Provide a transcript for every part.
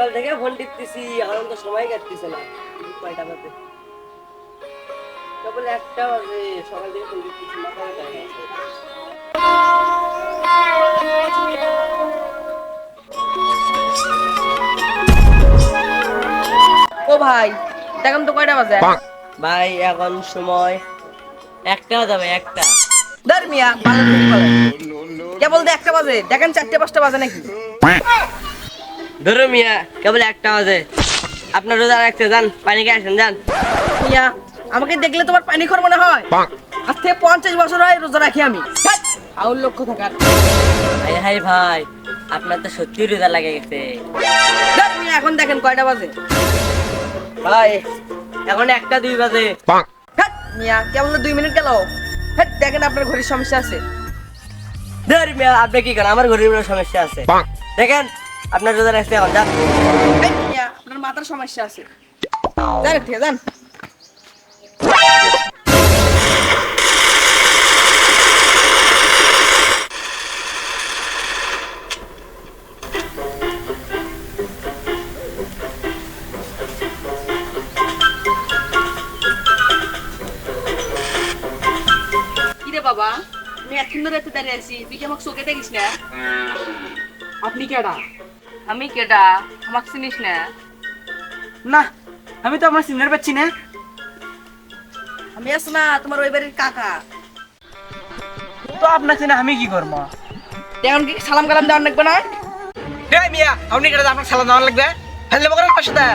সকাল থেকে ফোন টিপতেছি এখন তো সময় কাটতেছে না। কয়টা বাজে? কেবল একটা বাজে সকাল থেকে ফোন টিপতেছি মাথা ব্যথা হয়ে গেছে। ও ভাই দেখেন তো কয়টা বাজে? ভাই এখন সময় একটা যাবে একটা। ধর মিয়া বাজার থেকে বলে কেবল একটা বাজে দেখেন চারটে পাঁচটা বাজে নাকি? ধরো মিয়া কেবল একটা বাজে। আপনার রোজা রাখতে যান পানি খেয়ে আসেন যান। মিয়া আমাকে দেখলে তোমার পানি খর মনে হয়? আজ থেকে পঞ্চাশ বছর হয় রোজা রাখি আমি। আউল লক্ষ্য থাকার হাই হাই ভাই আপনার তো সত্যি রোজা লাগে গেছে। এখন দেখেন কয়টা বাজে। ভাই এখন একটা দুই বাজে। মিয়া কেবল তো দুই মিনিট গেল। দেখেন আপনার ঘড়ির সমস্যা আছে। ধর মিয়া আপনি কি করেন? আমার কোনো সমস্যা আছে। দেখেন আপনার রোজা রাখতে এখন যান আপনার মাথার সমস্যা আছে। জান ঠিক আছে যান বাবা? আমি এতক্ষণ ধরে এত দাঁড়িয়ে আছি। তুই কি আমাকে চোখে দেখিস না? আপনি কেডা? আমি কেডা? আমাকে চিনিস না? না আমি তো আমার সিনিয়র পাচ্ছি না? আমি আস না তোমার ওই বাড়ির কাকা। তো আপনাকে না আমি কি করব এখন কি সালাম কালাম দেওয়ার লাগবে না? এই মিয়া আপনি কেটে আপনার সালাম দেওয়ার লাগবে? ফেললে বকরের পাশে দা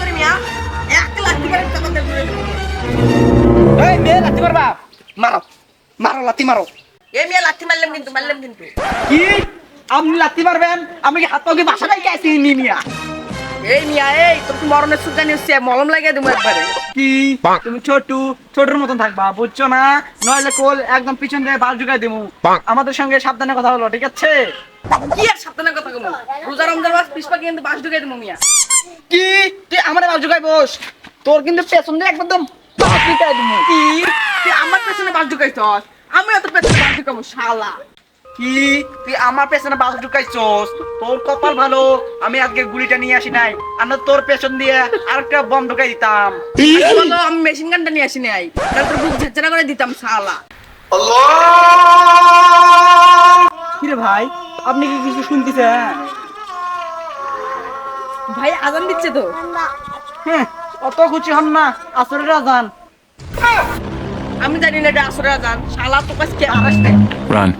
করে মিয়া? এক লাখ টাকার টাকা দেবো এই মেয়ে লাথি মারবা মারো মারো লাথি মারো এ মিয়া লাঠি মারলাম কিন্তু মারলাম কিন্তু। কি? আপনি লাথি মারবেন? আমি কি হাত পাকে বাসা নাই গেছি নি মিয়া? এই মিয়া এই তোর কি মরণের সুজানি হচ্ছে মলম লাগিয়ে দেবো একবারে? কি? তুমি ছোট ছোটর মতন থাকবা বুঝছ না? নইলে কোল একদম পিছন দিয়ে বাল ঢুকাই দেবো আমাদের সঙ্গে সাবধানে কথা হলো ঠিক আছে? কি আর সাবধানে কথা কমো রোজা রমজান মাস পিসপা কিন্তু বাস ঢুকে দেবো মিয়া। কি? তুই আমার বাল ঢুকাই বস। তোর কিন্তু পেছন দিয়ে একদম বাল ঢুকাই দেবো কি? তুই আমার পেছনে বাস ঢুকাইছ আমি তো পেছনে বাস ঢুকাবো শালা। কি? তুই আমার পেছনে বাস ঢুকাইছস? তোর কপাল ভালো আমি আজকে গুলিটা নিয়ে আসি নাই। আর না তোর পেছন দিয়ে আরেকটা বম ঢুকাই দিতাম। বলো, আমি মেশিন গানটা নিয়ে আসি নাই। তাহলে তোর বুক ঝাঁচড়া করে দিতাম শালা। কিরে ভাই আপনি কি কিছু শুনতেছেন? ভাই আজান দিচ্ছে তো? হ্যাঁ অত খুশি হন না আসলে রাজান আমি জানি না এটা আসরে আজান শালা তো কাছে কে আকাশ Run.